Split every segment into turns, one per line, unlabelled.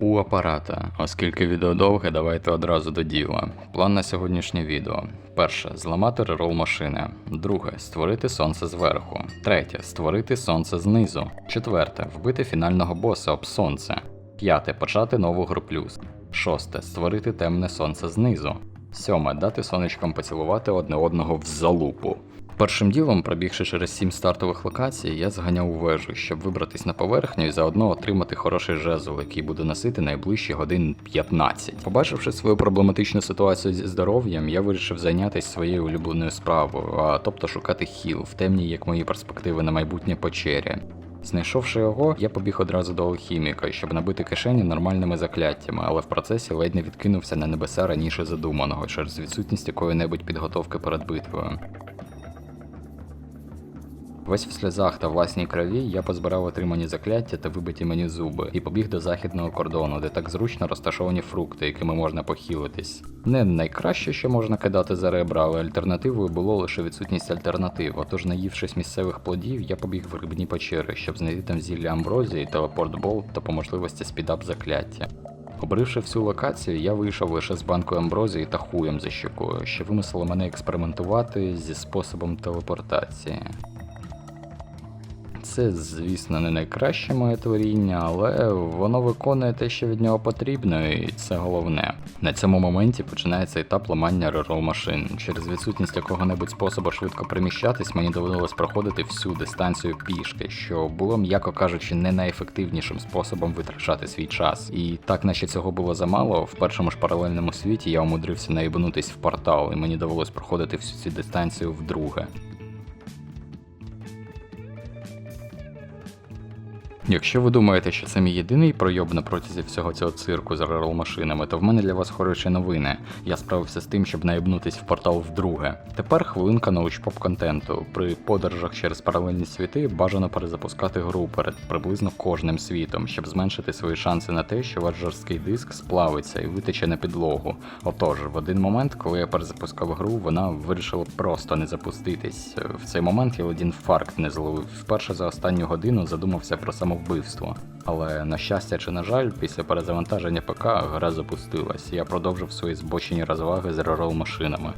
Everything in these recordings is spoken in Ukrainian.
у апарата. Оскільки відео довге, давайте одразу до діла. План на сьогоднішнє відео. Перше зламати рерол машини. Друге створити сонце зверху. Третє створити сонце знизу. Четверте вбити фінального боса об сонце. П'яте почати нову гру плюс. Шосте створити темне сонце знизу. Сьоме дати сонечкам поцілувати одне одного в залупу. Першим ділом, пробігши через сім стартових локацій, я зганяв у вежу, щоб вибратись на поверхню і заодно отримати хороший жезл, який буде носити найближчі годин 15. Побачивши свою проблематичну ситуацію зі здоров'ям, я вирішив зайнятися своєю улюбленою справою, а тобто шукати хіл в темній, як мої перспективи на майбутнє печері. Знайшовши його, я побіг одразу до алхіміка, щоб набити кишені нормальними закляттями, але в процесі ледь не відкинувся на небеса раніше задуманого через відсутність якої-небудь підготовки перед битвою. Весь в сльозах та власній крові я позбирав отримані закляття та вибиті мені зуби і побіг до західного кордону, де так зручно розташовані фрукти, якими можна похилитись. Не найкраще, що можна кидати за ребра, але альтернативою було лише відсутність альтернатив. Отож, наївшись місцевих плодів, я побіг в грибні печери, щоб знайти там зілля амброзії, телепорт болт та по можливості спідап закляття. Обривши всю локацію, я вийшов лише з банкою амброзії та хуєм за щекою, що вимусило мене експериментувати зі способом телепортації. Це, звісно, не найкраще моє творіння, але воно виконує те, що від нього потрібно, і це головне. На цьому моменті починається етап ламання рерол машин. Через відсутність якого-небудь способу швидко приміщатись, мені доводилось проходити всю дистанцію пішки, що було, м'яко кажучи, не найефективнішим способом витрачати свій час. І так, наче цього було замало, в першому ж паралельному світі я умудрився наїбнутись в портал, і мені довелось проходити всю цю дистанцію вдруге. Якщо ви думаєте, що це мій єдиний пройоб на протязі всього цього цирку з рерол машинами, то в мене для вас хороші новини. Я справився з тим, щоб наєбнутись в портал вдруге. Тепер хвилинка научпоп контенту. При подорожах через паралельні світи бажано перезапускати гру перед приблизно кожним світом, щоб зменшити свої шанси на те, що ваш жорсткий диск сплавиться і витече на підлогу. Отож, в один момент, коли я перезапускав гру, вона вирішила просто не запуститись. В цей момент я ледь інфаркт не зловив. Вперше за останню годину задумався про самовбивство. Але на щастя чи на жаль, після перезавантаження ПК гра запустилась, і я продовжив свої збочені розваги з рерол машинами.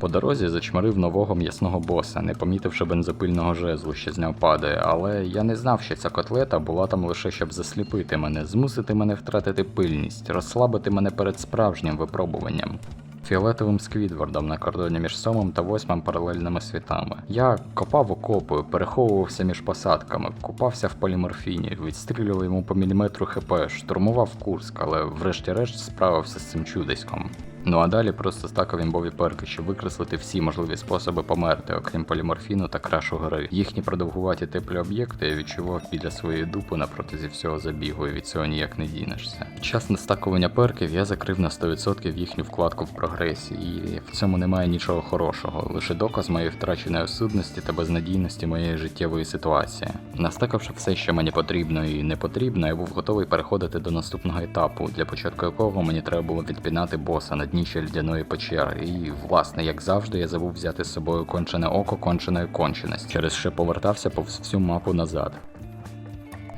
По дорозі зачмарив нового м'ясного боса, не помітивши бензопильного жезлу, що з нього падає, але я не знав, що ця котлета була там лише щоб засліпити мене, змусити мене втратити пильність, розслабити мене перед справжнім випробуванням. Фіолетовим сквідвардом на кордоні між сьомим та восьмим паралельними світами. Я копав окопи, переховувався між посадками, купався в поліморфіні, відстрілював йому по міліметру хп, штурмував Курск, але врешті-решт справився з цим чудиськом. Ну а далі просто стакав імбові перки, щоб викреслити всі можливі способи померти, окрім поліморфіну та крашу гори. Їхні продовгуваті теплі об'єкти я відчував біля своєї дупи на протязі всього забігу, і від цього ніяк не дінешся. Час настакування перків я закрив на 100% їхню вкладку в прогресі, і в цьому немає нічого хорошого, лише доказ моєї втраченої осудності та безнадійності моєї життєвої ситуації. Настакавши все, що мені потрібно і не потрібно, я був готовий переходити до наступного етапу, для початку якого мені треба було відпінати боса на дні ще льдяної печери. І, власне, як завжди, я забув взяти з собою кончене око конченої конченості, через що повертався повз всю мапу назад.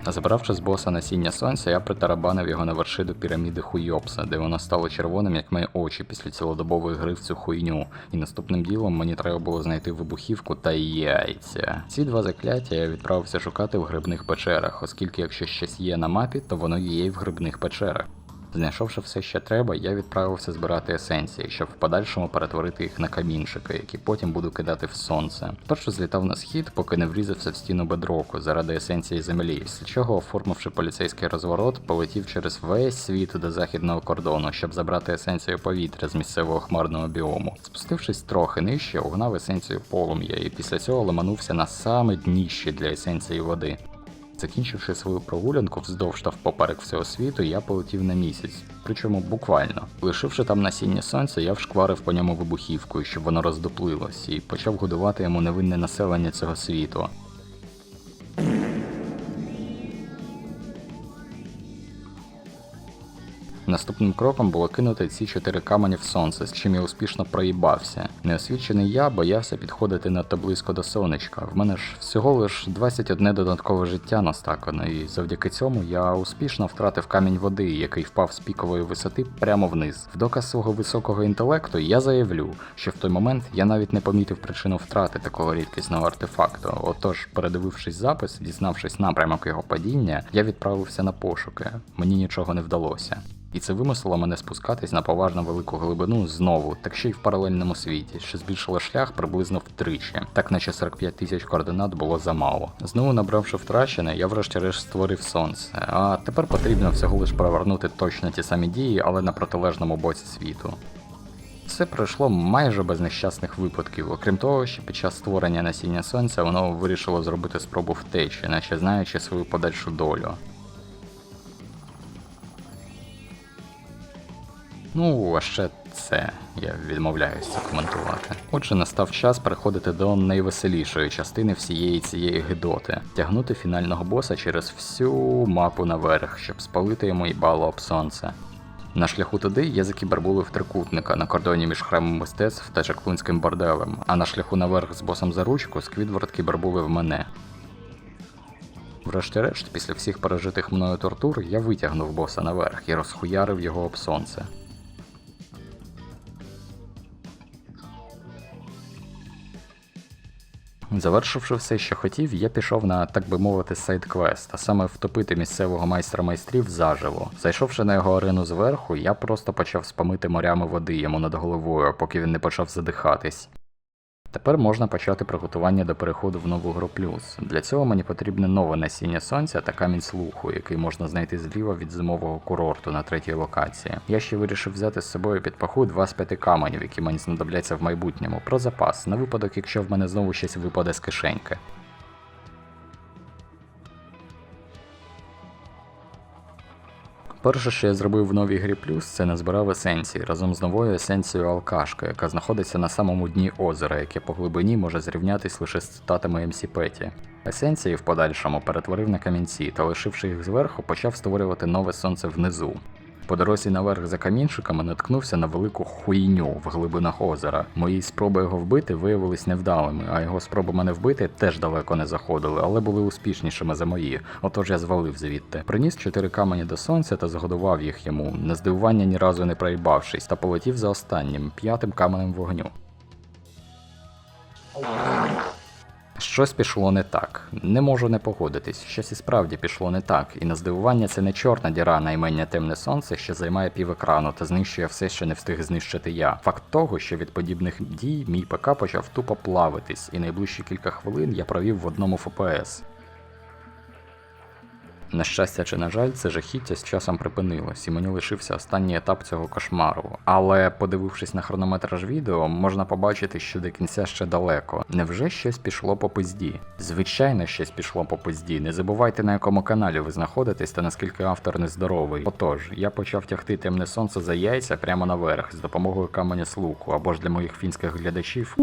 Забравши з боса насіння сонця, я притарабанив його на вершину піраміди Хуйопса, де воно стало червоним, як мої очі після цілодобової гри в цю хуйню. І наступним ділом мені треба було знайти вибухівку та яйця. Ці два закляття я відправився шукати в грибних печерах, оскільки якщо щось є на мапі, то воно є і в грибних печерах. Знайшовши все, що треба, я відправився збирати есенції, щоб в подальшому перетворити їх на камінчики, які потім буду кидати в сонце. Спершу злітав на схід, поки не врізався в стіну бедроку заради есенції землі, після чого, оформивши поліцейський розворот, полетів через весь світ до західного кордону, щоб забрати есенцію повітря з місцевого хмарного біому. Спустившись трохи нижче, угнав есенцію полум'я, і після цього лиманувся на саме дніще для есенції води. Закінчивши свою прогулянку вздовж та впоперек всього світу, я полетів на місяць, причому буквально. Лишивши там насіння сонця, я вшкварив по ньому вибухівкою, щоб воно роздуплилось, і почав годувати йому невинне населення цього світу. Наступним кроком було кинути ці чотири камені в сонце, з чим я успішно проїбався. Неосвічений я боявся підходити надто близько до сонечка. В мене ж всього лиш 21 додаткове життя настакано, і завдяки цьому я успішно втратив камінь води, який впав з пікової висоти прямо вниз. В доказ свого високого інтелекту я заявлю, що в той момент я навіть не помітив причину втрати такого рідкісного артефакту. Отож, передивившись запис, дізнавшись напрямок його падіння, я відправився на пошуки. Мені нічого не вдалося. І це вимусило мене спускатись на поважно велику глибину знову, так ще й в паралельному світі, що збільшило шлях приблизно втричі, так наче 45 тисяч координат було замало. Знову набравши втрачене, я врешті-решт створив сонце. А тепер потрібно всього лиш провернути точно ті самі дії, але на протилежному боці світу. Все пройшло майже без нещасних випадків, окрім того, що під час створення насіння сонця воно вирішило зробити спробу втечі, наче знаючи свою подальшу долю. Ну, а ще це я відмовляюся коментувати. Отже, настав час переходити до найвеселішої частини всієї цієї гидоти тягнути фінального боса через всю мапу наверх, щоб спалити йому їбало об сонце. На шляху туди я закібербулив трикутника на кордоні між храмом мистецтв та чаклунським борделем, а на шляху наверх з босом за ручку Сквідвард кібербулив мене. Врешті-решт, після всіх пережитих мною тортур, я витягнув боса наверх і розхуярив його об сонце. Завершивши все, що хотів, я пішов на, так би мовити, сайт квест, а саме втопити місцевого майстра майстрів заживо. Зайшовши на його арену зверху, я просто почав спамити морями води йому над головою, поки він не почав задихатись. Тепер можна почати приготування до переходу в нову гру плюс. Для цього мені потрібне нове насіння сонця та камінь слуху, який можна знайти зліва від зимового курорту на третій локації. Я ще вирішив взяти з собою під паху два з п'яти каменів, які мені знадобляться в майбутньому, про запас, на випадок, якщо в мене знову щось випаде з кишеньки. Перше, що я зробив в новій грі плюс, це назбирав есенції разом з новою есенцією алкашка, яка знаходиться на самому дні озера, яке по глибині може зрівнятись лише з цитатами МС Петі. Есенції в подальшому перетворив на камінці та, лишивши їх зверху, почав створювати нове сонце внизу. По дорозі наверх за камінчиками наткнувся на велику хуйню в глибинах озера. Мої спроби його вбити виявились невдалими, а його спроби мене вбити теж далеко не заходили, але були успішнішими за мої. Отож я звалив звідти. Приніс чотири камені до сонця та згодував їх йому, на здивування ні разу не проїбавшись, та полетів за останнім, п'ятим каменем вогню. Щось пішло не так. Не можу не погодитись. Щось і справді пішло не так. І на здивування це не чорна діра на імення темне сонце, що займає пів екрану та знищує все, що не встиг знищити я. Факт того, що від подібних дій мій ПК почав тупо плавитись, і найближчі кілька хвилин я провів в одному ФПС. На щастя чи на жаль, це жахіття з часом припинилось, і мені лишився останній етап цього кошмару. Але подивившись на хронометраж відео, можна побачити, що до кінця ще далеко. Невже щось пішло по пизді? Звичайно, щось пішло по пизді. Не забувайте на якому каналі ви знаходитесь та наскільки автор нездоровий. Отож, я почав тягти темне сонце за яйця прямо наверх з допомогою каменя слуку, або ж для моїх фінських глядачів.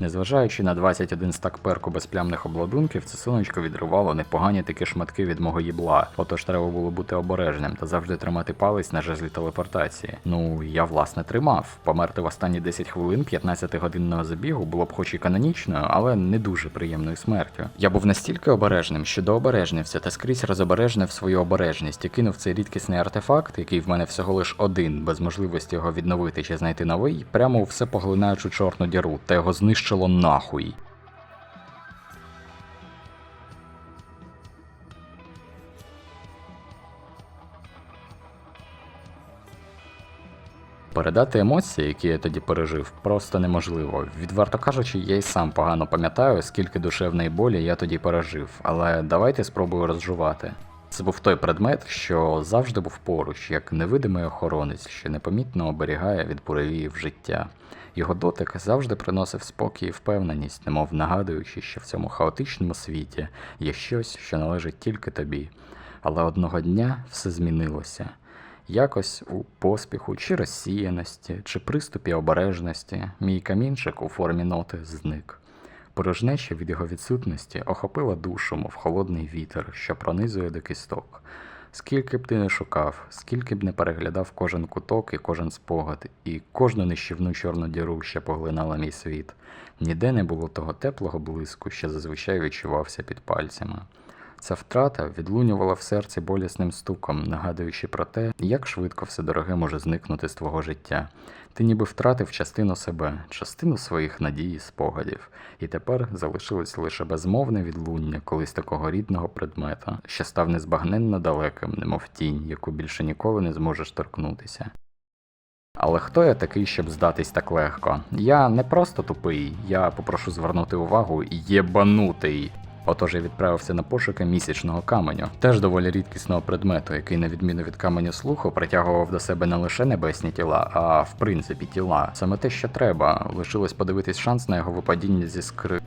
Незважаючи на 21 стак перку безплямних обладунків, це сонечко відривало непогані такі шматки від мого їбла. Отож треба було бути обережним та завжди тримати палець на жезлі телепортації. Ну, я власне тримав. Померти в останні 10 хвилин 15-годинного забігу було б хоч і канонічною, але не дуже приємною смертю. Я був настільки обережним, що дообережнився та скрізь розобережнив свою обережність і кинув цей рідкісний артефакт, який в мене всього лиш один, без можливості його відновити чи знайти новий, прямо у все поглинаючу чорну діру, та його знищило нахуй. Передати емоції, які я тоді пережив, просто неможливо. Відверто кажучи, я й сам погано пам'ятаю, скільки душевної болі я тоді пережив, але давайте спробую розжувати. Це був той предмет, що завжди був поруч, як невидимий охоронець, що непомітно оберігає від буревіїв життя. Його дотик завжди приносив спокій і впевненість, немов нагадуючи, що в цьому хаотичному світі є щось, що належить тільки тобі. Але одного дня все змінилося. Якось у поспіху чи розсіяності, чи приступі обережності мій камінчик у формі ноти зник. Порожнеча від його відсутності охопила душу, мов холодний вітер, що пронизує до кісток. Скільки б ти не шукав, скільки б не переглядав кожен куток і кожен спогад, і кожну нищівну чорну діру, що поглинала мій світ, ніде не було того теплого блиску, що зазвичай відчувався під пальцями. Ця втрата відлунювала в серці болісним стуком, нагадуючи про те, як швидко все дороге може зникнути з твого життя. Ти ніби втратив частину себе, частину своїх надій і спогадів, і тепер залишилось лише безмовне відлуння колись такого рідного предмета, що став незбагненно далеким, немов тінь, яку більше ніколи не зможеш торкнутися. Але хто я такий, щоб здатись так легко? Я не просто тупий, я попрошу звернути увагу єбанутий. Отож я відправився на пошуки місячного каменю, теж доволі рідкісного предмету, який, на відміну від каменю слуху, притягував до себе не лише небесні тіла, а в принципі тіла. Саме те, що треба, лишилось подивитись шанс на його випадіння зі скри.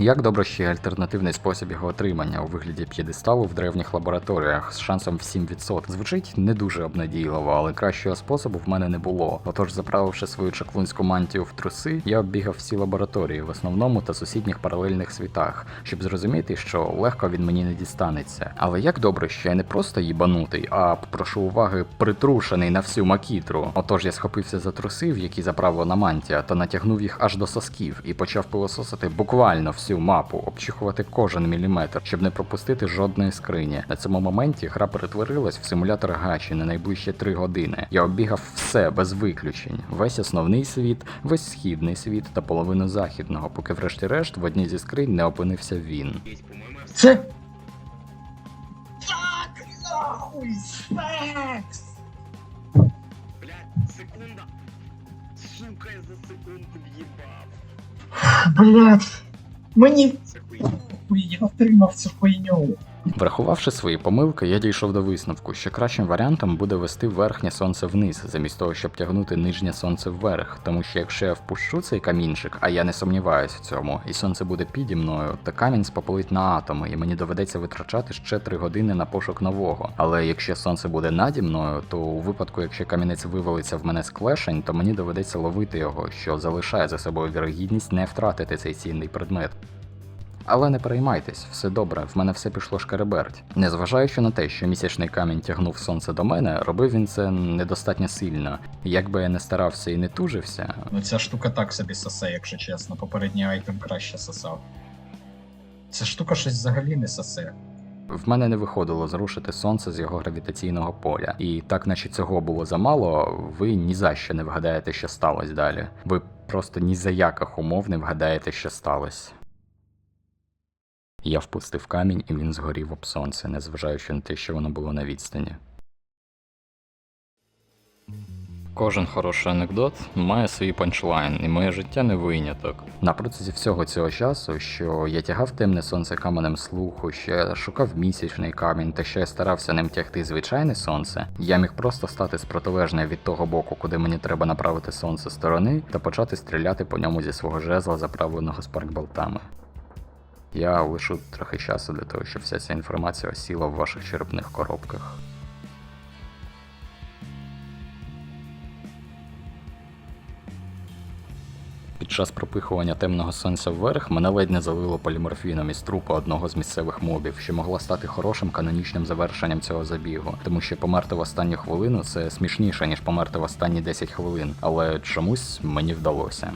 Як добре ще альтернативний спосіб його отримання у вигляді п'єдесталу в древніх лабораторіях з шансом в 7%. Звучить не дуже обнадійливо, але кращого способу в мене не було. Отож, заправивши свою чаклунську мантію в труси, я оббігав всі лабораторії в основному та сусідніх паралельних світах, щоб зрозуміти, що легко він мені не дістанеться. Але як добре, що я не просто їбанутий, а попрошу уваги притрушений на всю макітру. Отож я схопився за труси, в які заправлена мантія, та натягнув їх аж до сосків і почав пилососити буквально всю мапу, обчихувати кожен міліметр, щоб не пропустити жодної скрині. На цьому моменті гра перетворилась в симулятор гачі на найближчі три години. Я оббігав все без виключень: весь основний світ, весь східний світ та половину західного, поки врешті-решт в одній зі скринь не опинився він.
Це. Так, нахуй, секс!
Блядь, секунда. Сука, я за секунду в'їбав.
Блять, мені я втримав цю хуйню.
Врахувавши свої помилки, я дійшов до висновку, що кращим варіантом буде вести верхнє сонце вниз, замість того, щоб тягнути нижнє сонце вверх. Тому що якщо я впущу цей камінчик, а я не сомніваюся в цьому, і сонце буде піді мною, то камінь спопалить на атоми, і мені доведеться витрачати ще 3 години на пошук нового. Але якщо сонце буде наді мною, то у випадку, якщо камінець вивалиться в мене з клешень, то мені доведеться ловити його, що залишає за собою вірогідність не втратити цей цінний предмет. Але не переймайтесь, все добре, в мене все пішло шкереберть. Незважаючи на те, що місячний камінь тягнув сонце до мене, робив він це недостатньо сильно. Як би я не старався і не тужився,
Ну ця штука так собі сосе, якщо чесно. Попередній айтем краще сосав. Ця штука щось взагалі не сосе.
в мене не виходило зрушити сонце з його гравітаційного поля. І так, наче цього було замало, ви ні за що не вгадаєте, що сталося далі. Ви просто ні за яких умов не вгадаєте, що сталося. Я впустив камінь, і він згорів об сонце, незважаючи на те, що воно було на відстані. Кожен хороший анекдот має свій панчлайн, і моє життя не виняток. На протязі всього цього часу, що я тягав темне сонце каменем слуху, що я шукав місячний камінь, та що я старався ним тягти звичайне сонце, я міг просто стати з протилежної від того боку, куди мені треба направити сонце сторони, та почати стріляти по ньому зі свого жезла, заправленого спаркболтами. Я лишу трохи часу для того, щоб вся ця інформація осіла в ваших черепних коробках. Під час пропихування темного сонця вверх мене ледь не залило поліморфіном із трупа одного з місцевих мобів, що могла стати хорошим канонічним завершенням цього забігу, тому що померти в останню хвилину це смішніше, ніж померти в останні 10 хвилин, але чомусь мені вдалося.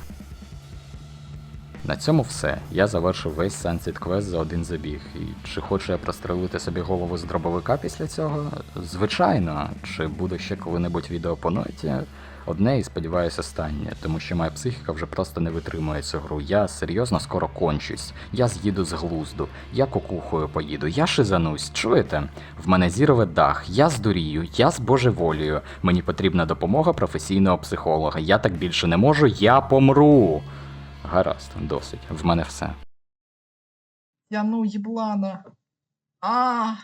На цьому все. Я завершив весь Sunset Quest за один забіг. І чи хочу я прострелити собі голову з дробовика після цього? Звичайно, чи буде ще коли-небудь відео по ноті? Одне і сподіваюся останнє, тому що моя психіка вже просто не витримує цю гру. Я серйозно скоро кончусь. Я з'їду з глузду, я кукухою поїду, я шизанусь. Чуєте? В мене зірове дах, я здурію, я збожеволію. Мені потрібна допомога професійного психолога. Я так більше не можу, я помру. Гаразд, досить. В мене все.
Я ну їблана. А.